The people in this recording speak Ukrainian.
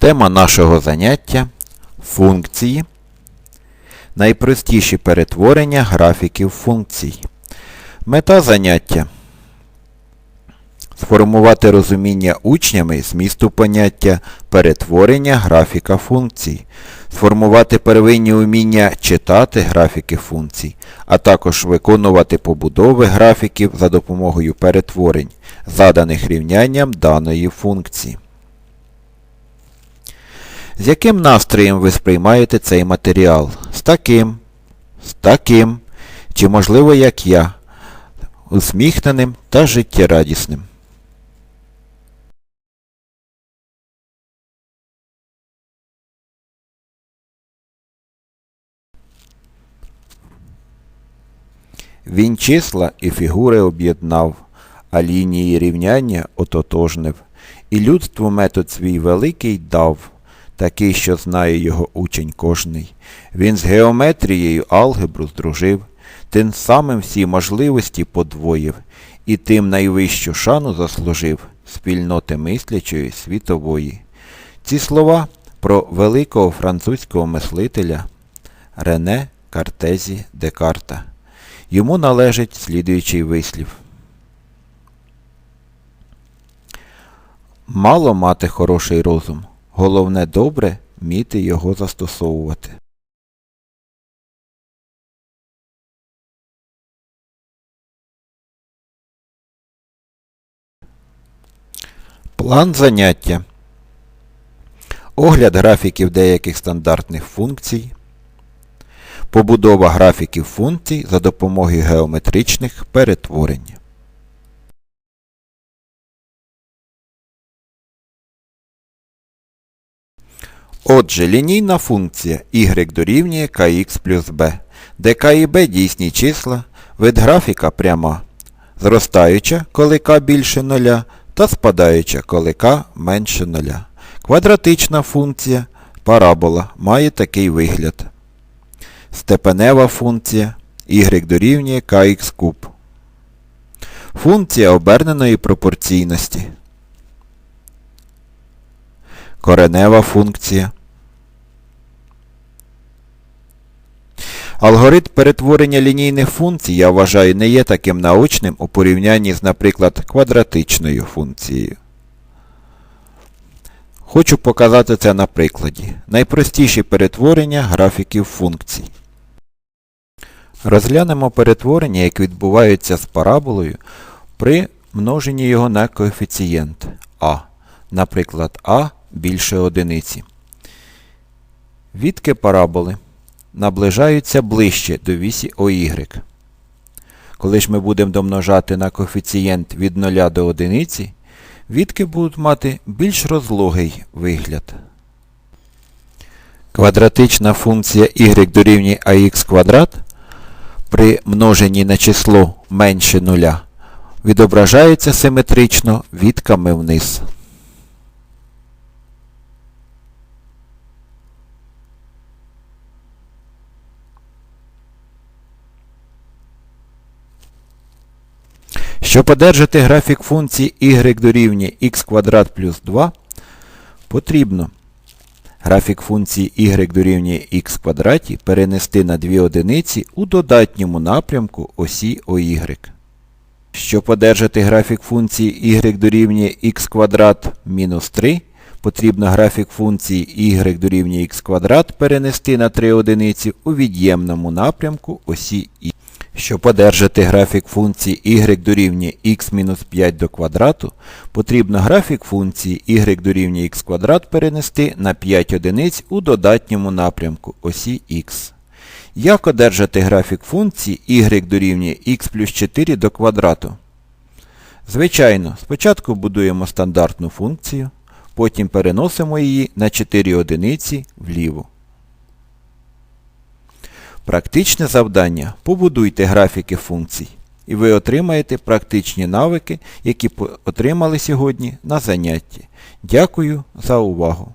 Тема нашого заняття функції. Найпростіші перетворення графіків функцій. Мета заняття сформувати розуміння учнями змісту поняття перетворення графіка функцій, сформувати первинні уміння читати графіки функцій, а також виконувати побудови графіків за допомогою перетворень, заданих рівнянням даної функції. З яким настроєм ви сприймаєте цей матеріал? З таким, з таким, чи можливо як я, усміхненим та життєрадісним. Він числа і фігури об'єднав, а лінії рівняння ототожнив, і людству метод свій великий дав, такий, що знає його учень кожний. Він з геометрією алгебру здружив, тим самим всі можливості подвоїв, і тим найвищу шану заслужив спільноти мислячої світової. Ці слова про великого французького мислителя Рене Картезі Декарта. Йому належить слідуючий вислів. Мало мати хороший розум, головне добре вміти його застосовувати. План заняття. Огляд графіків деяких стандартних функцій. Побудова графіків функцій за допомогою геометричних перетворень. Отже, лінійна функція y дорівнює kx плюс b, де k і b дійсні числа, вид графіка пряма, зростаюча, коли k більше нуля, та спадаюча, коли k менше нуля. Квадратична функція парабола має такий вигляд. Степенева функція y дорівнює kx куб. Функція оберненої пропорційності. Коренева функція. Алгоритм перетворення лінійних функцій, я вважаю, не є таким наочним у порівнянні з, наприклад, квадратичною функцією. Хочу показати це на прикладі. Найпростіші перетворення графіків функцій. Розглянемо перетворення, які відбуваються з параболою при множенні його на коефіцієнт а. Наприклад, а більше одиниці. Відки параболи наближаються ближче до вісі OY. Коли ж ми будемо домножати на коефіцієнт від 0 до 1, відки будуть мати більш розлогий вигляд. Квадратична функція y дорівнює ax квадрат при множенні на число менше нуля відображається симетрично відками вниз. Щоб одержати графік функції y дорівнює x квадрат плюс 2, потрібно графік функції y дорівнює x квадраті перенести на дві одиниці у додатньому напрямку осі OY. Щоб одержати графік функції y дорівнює x квадрат мінус 3, потрібно графік функції y дорівнює x квадрат перенести на 3 одиниці у від'ємному напрямку осі y. Щоб одержати графік функції y дорівнює x-5 до квадрату, потрібно графік функції y дорівнює x квадрат перенести на 5 одиниць у додатньому напрямку осі x. Як одержати графік функції y дорівнює x плюс 4 до квадрату? Звичайно, спочатку будуємо стандартну функцію, потім переносимо її на 4 одиниці вліво. Практичне завдання. Побудуйте графіки функцій. І ви отримаєте практичні навики, які отримали сьогодні на занятті. Дякую за увагу!